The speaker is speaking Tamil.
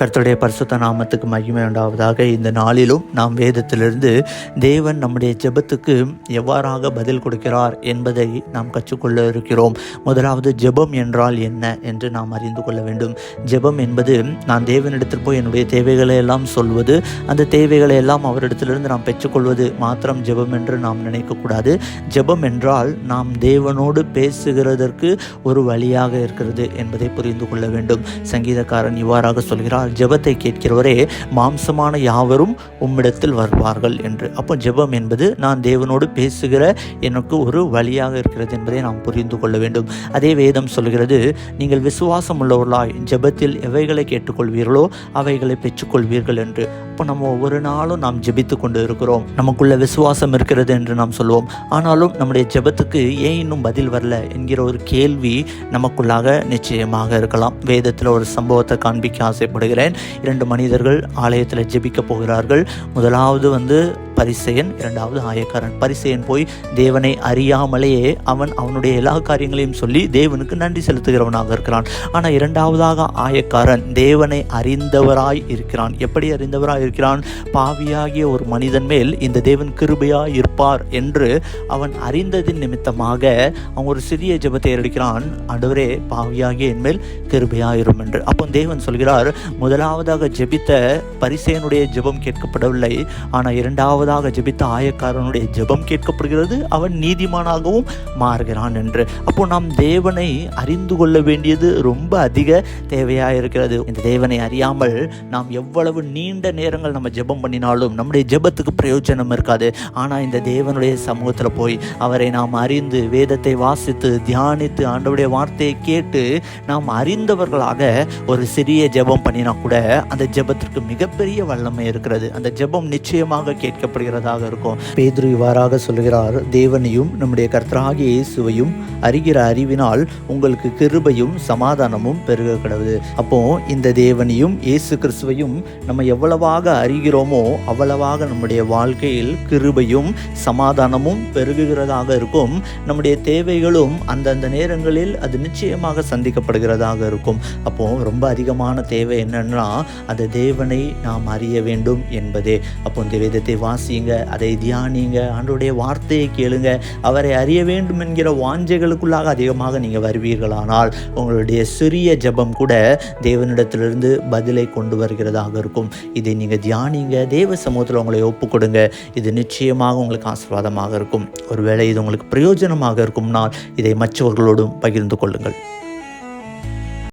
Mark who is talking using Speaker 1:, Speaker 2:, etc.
Speaker 1: கர்த்தருடைய பரிசுத்த நாமத்துக்கு மகிமை உண்டாவதாக. இந்த நாளிலும் நாம் வேதத்திலிருந்து தேவன் நம்முடைய ஜெபத்துக்கு எவ்வாறாக பதில் கொடுக்கிறார் என்பதை நாம் கற்றுக்கொள்ள இருக்கிறோம். முதலாவது ஜெபம் என்றால் என்ன என்று நாம் அறிந்து கொள்ள வேண்டும். ஜெபம் என்பது நான் தேவனிடத்தில் போய் என்னுடைய தேவைகளை எல்லாம் சொல்வது அந்த தேவைகளை எல்லாம் அவரிடத்திலிருந்து நாம் பெற்றுக்கொள்வது மாத்திரம் ஜெபம் என்று நாம் நினைக்கக்கூடாது. ஜெபம் என்றால் நாம் தேவனோடு பேசுகிறதற்கு ஒரு வழியாக இருக்கிறது என்பதை புரிந்து கொள்ள வேண்டும். சங்கீதக்காரன் இவ்வாறாக சொல்கிறார் ஜெபத்தை கேட்கிறவரே மாம்சமான யாவரும் உம்மிடத்தில் வருவார்கள் என்று. அப்போ ஜெபம் என்பது நான் தேவனோடு பேசுகிற எனக்கு ஒரு வழியாக இருக்கிறது என்பதை நாம் புரிந்து கொள்ள வேண்டும். அதே வேதம் சொல்கிறது நீங்கள் விசுவாசம் உள்ளவர்களாய் ஜெபத்தில் எவைகளை கேட்டுக்கொள்வீர்களோ அவைகளை பெற்றுக்கொள்வீர்கள் என்று. அப்போ நம்ம ஒவ்வொரு நாளும் நாம் ஜெபித்து கொண்டு இருக்கிறோம். நமக்குள்ள விசுவாசம் இருக்கிறது என்று நாம் சொல்லுவோம் ஆனாலும் நம்முடைய ஜெபத்துக்கு ஏன் இன்னும் பதில் வரல என்கிற ஒரு கேள்வி நமக்குள்ளாக நிச்சயமாக இருக்கலாம். வேதத்தில் ஒரு சம்பவத்தை காண்பிக்க ஆசைப்படுகிறேன். இரண்டு மனிதர்கள் ஆலயத்தில் ஜெபிக்க போகிறார்கள். முதலாவது வந்து பரிசெயன் இரண்டாவது ஆயக்காரன். பரிசெயன் போய் தேவனை அறியாமலேயே அவன் அவனுடைய எல்லா காரியங்களையும் சொல்லி தேவனுக்கு நன்றி செலுத்துகிறவனாக இருக்கிறான். ஆனால் இரண்டாவதாக ஆயக்காரன் தேவனை அறிந்தவராய் இருக்கிறான். எப்படி அறிந்தவராய் இருக்கிறான்? பாவியாகிய ஒரு மனிதன் மேல் இந்த தேவன் கிருபையாய் இருப்பார் என்று அவன் அறிந்ததின் நிமித்தமாக அவன் ஒரு சிறிய ஜெபத்தை எடுக்கிறான் ஆண்டவரே பாவியாகிய என் மேல் கிருபையாயிரும் என்று. அப்போ தேவன் சொல்கிறார் முதலாவதாக ஜெபித்த பரிசேனுடைய ஜெபம் கேட்கப்படவில்லை. ஆனால் இரண்டாவது இரண்டாவதாக ஜெபித்த ஆயக்காரனுடைய ஜெபம் கேட்கப்படுகிறது. அவன் நீதிமானாகவும் மாறுகிறான் என்று. அப்போ நாம் தேவனை அறிந்து கொள்ள வேண்டியது ரொம்ப அதிக தேவையாக இருக்கிறது. இந்த தேவனை அறியாமல் நாம் எவ்வளவு நீண்ட நேரங்கள் நம்ம ஜெபம் பண்ணினாலும் நம்முடைய ஜெபத்துக்கு பிரயோஜனம் இருக்காது. ஆனால் இந்த தேவனுடைய சமூகத்தில் போய் அவரை நாம் அறிந்து வேதத்தை வாசித்து தியானித்து ஆண்டவருடைய வார்த்தையை கேட்டு நாம் அறிந்தவர்களாக ஒரு சிறிய ஜெபம் பண்ணினா கூட அந்த ஜெபத்திற்கு மிகப்பெரிய வல்லமை இருக்கிறது. அந்த ஜெபம் நிச்சயமாக கேட்கப்படுகிறதாக இருக்கும். பேதுரு இவ்வாறாக சொல்கிறார் தேவனையும் நம்முடைய கர்த்தராகிய இயேசுவையும் அறிகிற அறிவினால் உங்களுக்கு கிருபையும் சமாதானமும் பெருக கிடவுது அப்போ இந்த தேவனையும் இயேசு கிறிஸ்துவையும் நம்ம எவ்வளவாக அறிகிறோமோ அவ்வளவாக நம்முடைய வாழ்க்கையில் கிருபையும் சமாதானமும் பெருகுகிறதாக இருக்கும். நம்முடைய தேவைகளும் அந்தந்த நேரங்களில் அது நிச்சயமாக சந்திக்கப்படுகிறதாக இருக்கும். அப்போ ரொம்ப அதிகமான தேவை என்னன்னா அந்த தேவனை நாம் அறிய வேண்டும் என்பதே. அப்போ இந்த வேதத்தை வாசியுங்க அதை தியானிங்க ஆண்டோடைய வார்த்தையை கேளுங்க. அவரை அறிய வேண்டும் என்கிற வாஞ்சைகளுக்குள்ளாக அதிகமாக நீங்கள் வருவீர்களானால் உங்களுடைய சிறிய ஜெபம் கூட தேவனிடத்திலிருந்து பதிலை கொண்டு வருகிறதாக இருக்கும். இதை நீங்கள் தியானிங்க தேவ சமூகத்தில் உங்களை ஒப்பு கொடுங்க இது நிச்சயமாக உங்களுக்கு ஆசீர்வாதமாக இருக்கும். ஒருவேளை இது உங்களுக்கு பிரயோஜனமாக இருக்கும்னால் இதை மற்றவர்களோடும் பகிர்ந்து கொள்ளுங்கள்.